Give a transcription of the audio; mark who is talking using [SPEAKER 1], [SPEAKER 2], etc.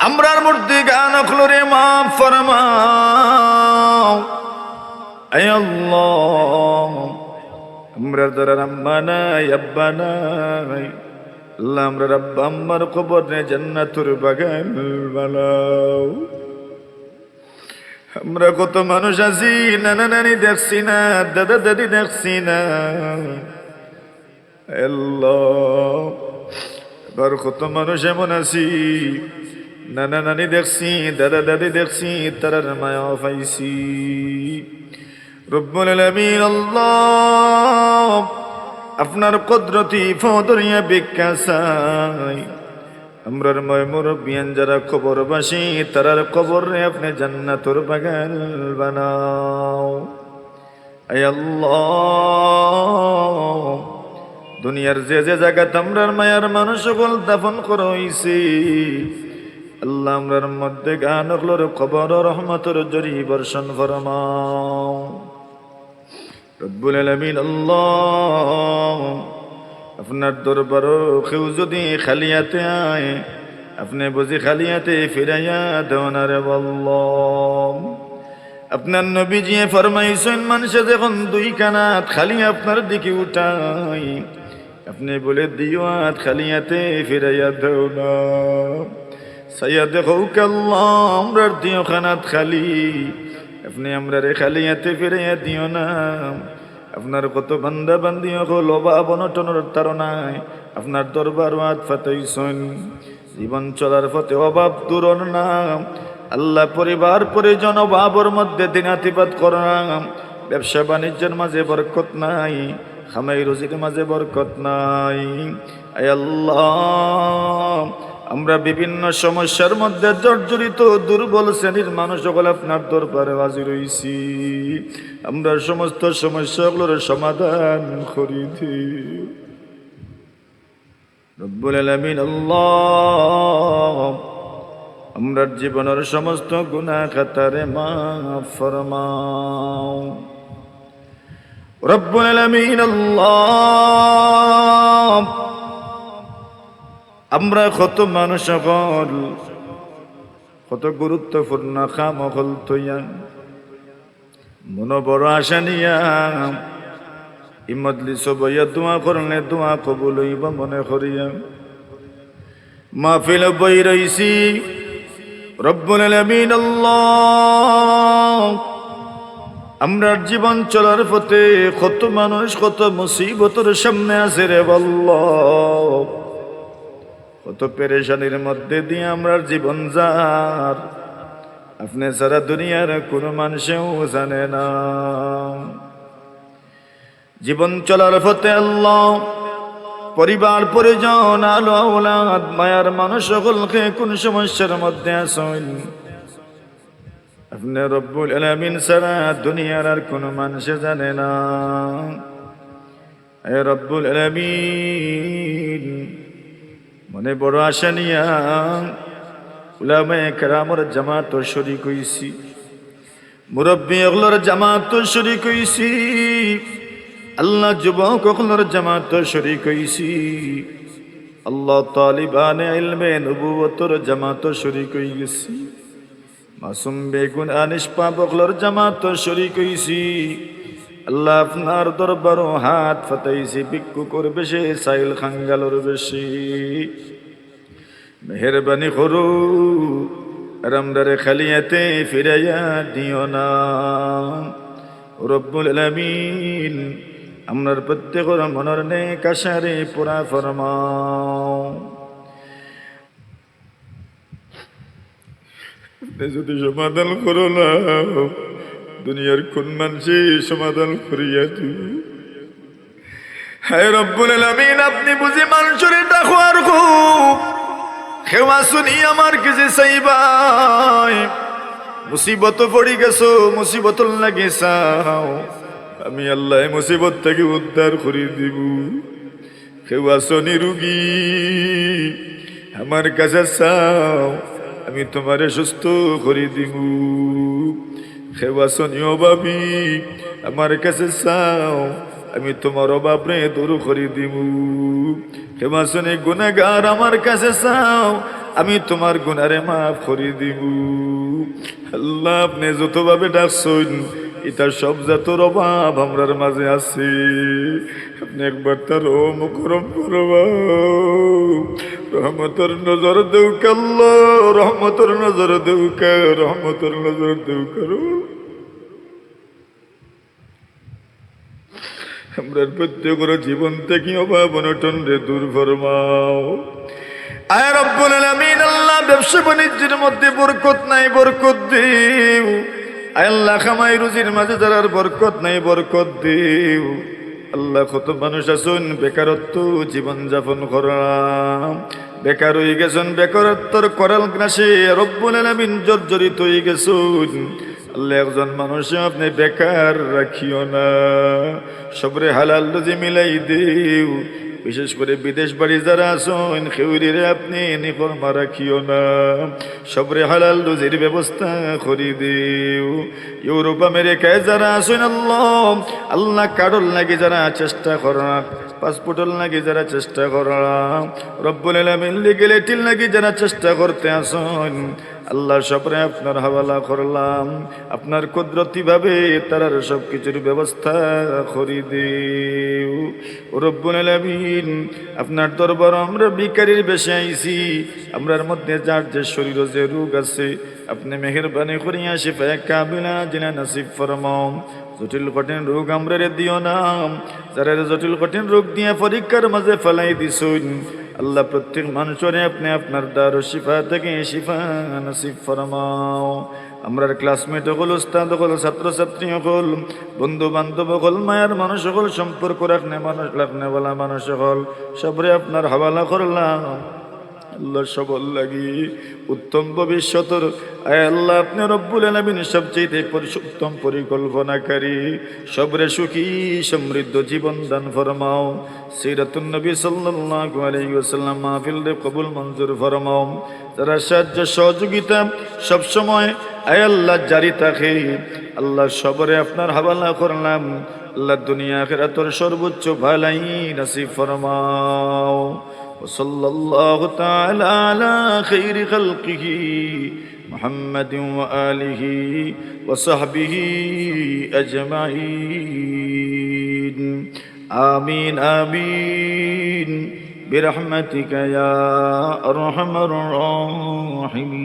[SPEAKER 1] আমরার মধ্যে গান খুলরে মাফ ফরমাও। আয় আল্লাহ। আমরা দ্বারা আম্মার কবর নে জান্নাতুর বাগান বানাও। আমরা কত মানুষ আছি, নানা নানি দেখছি না, দাদা দাদি দেখছি না। আল্লাহ। এবার কত মানুষ এমন আছি। নানা নানি দেখছি, দাদা দাদি দেখছি, তারার মায়া পাইছি। রব্বুল আলামিন, আল্লাহ আপনার কুদরতি ফদরিয়া বিজ্ঞা চাই। আমরার ময় মুরব্বিয়ান যারা কবরবাসী, তারার কবরে আপনি জান্নাতুর বাগান বানাও। আয় আল্লাহ। দুনিয়ার যে যে জায়গাত আমরার মায়ার মানুষ সকল দাফন করা হইছে, আল্লাহ আমরার মধ্যে গান হলোর খবর, রহমতর জরি বর্ষণ ফরমাও। রব্বুল আলামিন, আল্লাহ আপনার দরবার কেউ যদি খালিয়াতে আয়, আপনি বুঝি খালিয়াতে ফিরাইয়া দেওয়ানারে বললাম আপনার নবীজি ফরমাইছেন, মানুষে যখন দুই কানাত খালি আপনার দিকে উঠাই আপনি বলে দিও হাত খালিয়াতে ফিরাইয়া দেও না সাইয়া দেখো কাল্লাহ আমরার দিও খানাত খালি আপনি আমরা রে খালিয়াতে ফিরাইয়া দিও না আপনার কত বান্দা বান্দি হল অভাব অনটনের তারনায় আপনার দরবার হাত ফাতাইছেন জীবন চলার পথে অভাব দূরন নাম আল্লাহ পরিবার পরিজন অভাবর মধ্যে দিনাতিপাত করাম ব্যবসা বাণিজ্যের মাঝে বরকত নাই খামাই রুজির মাঝে বরকত নাই। আল্লাহ, আমরা বিভিন্ন সমস্যার মধ্যে জর্জরিত, দুর্বল শ্রেণির মানুষ সকল আপনার দরবারে হাজির রইছি আমরা সমস্ত সমস্যাগুলোর সমাধান করি আল্লাহ আমরার জীবনের সমস্ত গুনাহ খাতারে মা ফরমাও। রব্বুল আলামিন, আল্লাহ। আমরা কত মানুষ সকল, কত গুরুত্বপূর্ণ খাম হল তৈয়া মন বড় আশা নিয়া ইমদলি সবইয়া দোয়া করলে দোয়া কবুল হইব মনে করিয়া। মাহফিল বই রইছি, রব্বুল আলামিন, আল্লাহ। আমরার জীবন চলার পথে কত মানুষ, কত মুসিবতর সামনে আছে রে বল্লভ কত পেরেশানির মধ্যে দিয়ে আমরার জীবন যার। আপনি সারা দুনিয়ার কোনো মানুষেও জানে না। জীবন চলার পথে আল্লাহ, পরিবার, পরিজন, আলো, আওলাদ, মায়ার মানুষ সকলকে কোন সমস্যার মধ্যে আসেন আপনি রব্বুল আলামিন সারা দুনিয়ার আর কোনো মানুষে জানে না। এ রব্বুল আলামিন, মনে বড় আশা নিয়া উলামায়ে কেরামর জামাত শরিক হইছি। মুরব্বী অগলোর জামাত শরিক হইছি। আল্লাহ যুবক অগলোর জামাত শরিক হইছি। আল্লাহ তালিবানে ইলমে নবুয়তর জামাত শরিক হই গেছি মাসুম বেগুন আনিস পাবকলোর জামাত শরিক হইছি। আল্লাহ আপনার দরবার হাত ফাতাইছি বিক্ষু করবে সে সাইল খাঙ্গালোর বেশি। মেহরবানি করু, রামদারে খালিয়াতে ফিরাইয়া দিও না। রব্বুল আলামিন আমরার প্রত্যেকের মনের নে কাশারে পুরা ফরমাও। যদি সমাধান করো না, দুনিয়ার কোন মানুষে সমাধান করিয়া দিও। হায় রব্বুল আলামিন, আপনি বুঝি মানুষের ডাকো আর খুব। খেওয়া শুনি আমার কিছু চাইবাই। মুসিবত পড়ি গেছো মুসিবত লাগে চাও। আমি আল্লাহ মুসিবত থেকে উদ্ধার করে দিব। খেওয়া শনি রুগী আমার কাছে চাও। আমি তোমারে সুস্থ করে দিব সেবাসনীয় বাবি আমার কাছে চাও, আমি তোমার অভাব রে দূর করে দিব সেবাসনে গুণাগার, আমার কাছে চাও, আমি তোমার গুণারে মাফ করে দিব আল্লাহ আপনি যতভাবে ডাকছেন এটা সব জাতর অভাব, আমরার মাঝে আছে। আপনি একবার তার ও মুখরম করবা রহমতর নজর দেউ কাল্ল রহমতর নজর দেউ রহমতর নজর দেউ করো আমরার প্রত্যেকের জীবন থেকে অভাব অনটন রে দূর ফরমাও। আয় রব্বুল আলামিন, আল্লাহ ব্যবসা বাণিজ্যের মধ্যে বরকত নাই, বরকত দিও। আল্লাহ খামাই রুজির মাঝে যারার বরকত নাই, বরকত দিও। আল্লাহ কত মানুষ আছেন, বেকারত্ব জীবন যাপন করাম। বেকার হয়ে গেছেন, বেকারত্বর করাল গ্রাসে রব্বুল আলামিন জর্জরিত হয়ে গেছেন। আল্লাহ একজন মানুষ আপনি বেকার রাখিও না, সবরে হালাল রুজি মিলাই দিও। বিশেষ করে বিদেশ বাড়ি যারা আসুন খেউরিরে আপনি নিকর্মা রাখিও না। সবরে হালাল রুজির ব্যবস্থা করি দিও। ইউরোপ, আমেরিকায় যারা আসুন আল্লাহ আল্লাহ কারোর লাগে যারা চেষ্টা করা পাসপোর্টের লাগে যারা চেষ্টা করা রব্বুল আলামিন লিগেল এটির লাগে যারা চেষ্টা করতে আসুন আল্লাহ সবরে আপনার হাওয়ালা করলাম। আপনার কুদরতিভাবে তারার সব কিছুর ব্যবস্থা করি দিও। রব্বুল আপনার দরবার আমরা বিকারির বেশে আইছি। আমরার মধ্যে যার যে শরীর যে রোগ আছে, আপনি মেহরবানি করিয়া শিফায় কাবিলা জিনা নাসিব ফরমাও। জটিল কঠিন রোগ আমরা দিও না। যারা জটিল কঠিন রোগ দিয়ে পরীক্ষার মাঝে ফেলাই দিছুন আল্লাহ প্রত্যেক মানুষের আপনি আপনার দার শিফা থেকে শিফা নসিব ফরমাও। আমরার ক্লাসমেট হল উস্তাদ হল ছাত্রছাত্রী হল বন্ধু বান্ধব হল মায়ের মানুষ হল সম্পর্ক রাখনে মানুষ, রাখনে বলা মানুষ হল সবরে আপনার হাওয়ালা করলাম। আল্লাহ সবল লাগি। উত্তম ভবিষ্যতর আল্লাহ আপনি রব্বুল আলমিন সবচেয়ে উত্তম পরিকল্পনাকারী। সবরে সুখী, সমৃদ্ধ জীবন দান ফরমাও। সিরাতুন নবী সাল্লাল্লাহু আলাইহি মাহফিল রে কবুল মঞ্জুর ফরমাও। যারা সাহায্য সহযোগিতা সবসময় আয় আল্লাহ জারি থাকে। আল্লাহ সবরে আপনার হাওয়ালা করলাম। আল্লাহ দুনিয়া আখিরাতের সর্বোচ্চ ভালাই নসিব ফরমাও। وصلى الله تعالى على خير خلقه محمد وآله وصحبه أجمعين آمين آمين برحمتك يا أرحم الراحمين